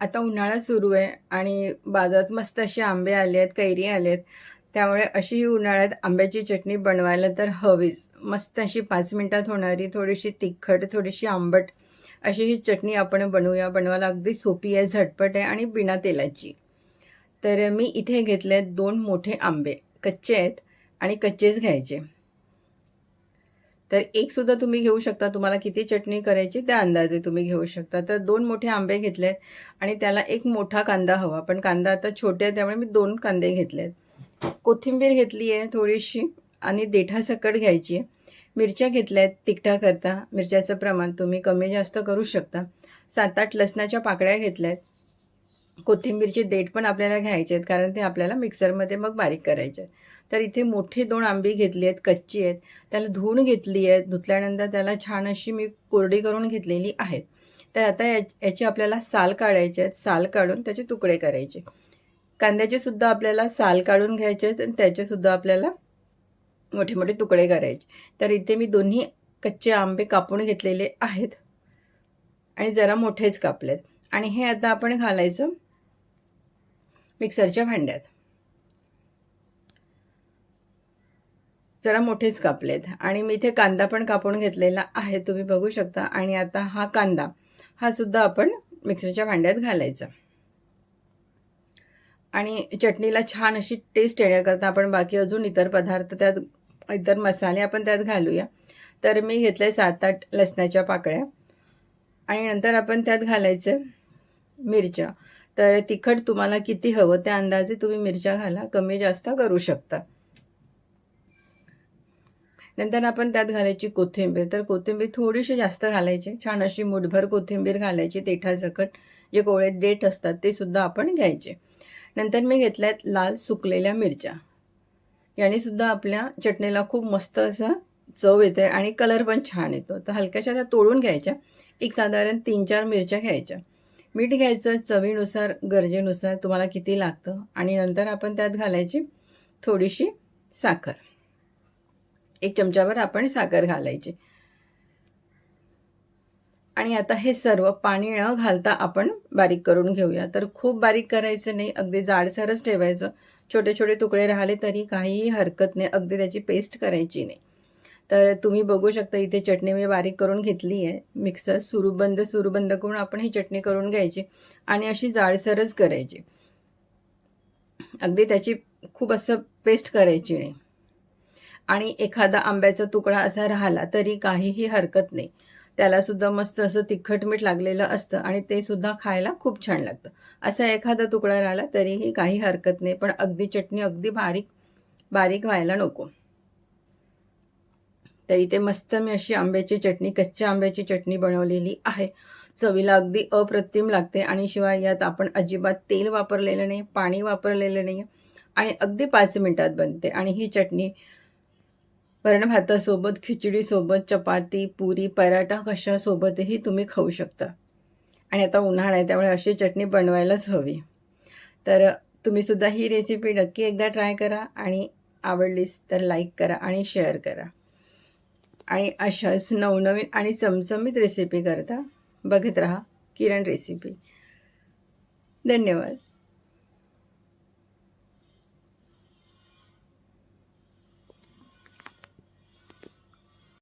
आता उन्हाळा सुरू आहे आणि बाजारात मस्त असे आंबे आले आहेत कैरी आले आहेत त्यामुळे अशी उन्हाळ्यात आंब्याची चटणी बनवायला तर हवीच. मस्त अशी पाच मिनटात होणारी थोडीशी तिखट थोडीशी आंबट अशी ही चटणी आपण बनवूया. बनवायला अगदी सोपी आहे झटपट आहे आणि बिना तेलाची. तर मी इथे घेतले आहेत दोन मोठे आंबे. कच्चे आहेत आणि कच्चेच घ्यायचे. तर एक सुद्धा तुम्ही घेऊ शकता तुम्हाला किती चटणी करायची त्या अंदाजे तुम्ही घेऊ शकता. तर दोन मोठे आंबे घेतले आहेत आणि त्याला एक मोठा कांदा हवा. पण कांदा आता छोटे आहे त्यामुळे मी दोन कांदे घेतले आहेत कोथिंबीर घेतली आहे थोडीशी आणि देठासकट घ्यायची आहे. मिरच्या घेतल्या आहेत तिखटाकरता. मिरच्याचं प्रमाण तुम्ही कमी जास्त करू शकता. सात आठ लसणाच्या पाकळ्या घेतल्या आहेत कोथिंबीरचे देठ पण आपल्याला घ्यायचे आहेत कारण ते आपल्याला मिक्सरमध्ये मग बारीक करायचे आहेत. तर इथे मोठी दोन आंबे घेतली आहेत कच्ची आहेत. त्याला धुवून घेतली आहेत धुतल्यानंतर त्याला छान अशी मी कोरडी करून घेतलेली आहेत. तर आता या याची आपल्याला साल काढायचे आहेत साल काढून त्याचे तुकडे करायचे. कांद्याचे सुद्धा आपल्याला साल काढून घ्यायचे आहेत आणि त्याचेसुद्धा आपल्याला मोठे मोठे तुकडे करायचे तर इथे मी दोन्ही कच्चे आंबे कापून घेतलेले आहेत आणि जरा मोठेच कापलेत. आणि हे आता आपण घालायचं मिक्सरच्या भांड्यात. जरा मोठेच कापलेत. आणि मी इथे कांदा पण कापून घेतलेला आहे. तुम्ही बघू शकता. आणि आता हा कांदा हा सुद्धा आपण मिक्सरच्या भांड्यात घालायचा. आणि चटणीला छान अशी टेस्ट येण्याकरता आपण बाकी अजून इतर पदार्थ त्यात इतर मसाले आपण त्यात घालूया. तर मी घेतले सात आठ लसणाच्या पाकळ्या. आणि नंतर आपण त्यात घालायचं मिरच्या. तर तिखट तुम्हाला किती हवं त्या अंदाजे तुम्ही मिरच्या घाला कमी जास्त करू शकता. नंतर आपण त्यात घालायची कोथिंबीर. तर कोथिंबीर थोडीशी जास्त घालायची. छान अशी मुठभर कोथिंबीर घालायची देठासकट जे कोवळे देठ असतात ते सुद्धा आपण घ्यायचे. नंतर मी घेतल्यात लाल सुकलेल्या मिरच्या. याने सुद्धा आपल्या चटणीला खूप मस्त असा चव येते आणि कलर पण छान येतो. तर हलक्याशा त्या तोडून घ्यायच्या. एक साधारण तीन चार मिरच्या घ्यायच्या. मीठ घ्यायचं चवीनुसार गरजेनुसार तुम्हाला किती लागतं आणि नंतर आपण त्यात घालायची थोडीशी साखर. एक चमचाभर आपण साखर घालायची. आणि आता हे सर्व पाणी न घालता आपण बारीक करून घेऊया. तर खूप बारीक करायचं नाही अगदी जाडसरच ठेवायचं. छोटे छोटे तुकडे राहिले तरी काहीही हरकत नाही अगदी त्याची पेस्ट करायची नाही. तर तुम्ही बघू शकता इथे चटणी मी बारीक करून घेतली आहे मिक्सर सुरूबंद सुरूबंद करून आपण ही चटणी करून घ्यायची आणि अशी जाळसरच करायची. अगदी त्याची खूप असं पेस्ट करायची नाही. आणि एखादा आंब्याचा तुकडा असा राहिला तरी काहीही हरकत नाही. त्यालासुद्धा मस्त असं तिखट मीठ लागलेलं असतं आणि ते सुद्धा खायला खूप छान लागतं. असा एखादा तुकडा राहिला तरीही काही हरकत नाही. पण अगदी चटणी अगदी बारीक बारीक व्हायला नको. तर इथे मस्त मी अशी आंब्याची चटणी कच्च्या आंब्याची चटणी बनवलेली आहे. चवीला अगदी अप्रतिम लागते आणि शिवाय यात आपण अजिबात तेल वापरलेलं नाही पाणी वापरलेलं नाही आणि अगदी पाच मिनटात बनते. आणि ही चटणी वरण भातासोबत खिचडीसोबत चपाती पुरी पराठा कशासोबतही तुम्ही खाऊ शकता. आणि आता उन्हाळा आहे त्यामुळे अशी चटणी बनवायलाच हवी. तर तुम्हीसुद्धा ही रेसिपी नक्की एकदा ट्राय करा आणि आवडलीस तर लाईक करा आणि शेअर करा. आणि अशाच नवनवीन आणि चमचमीत रेसिपी करता बघत राहा किरण रेसिपी धन्यवाद.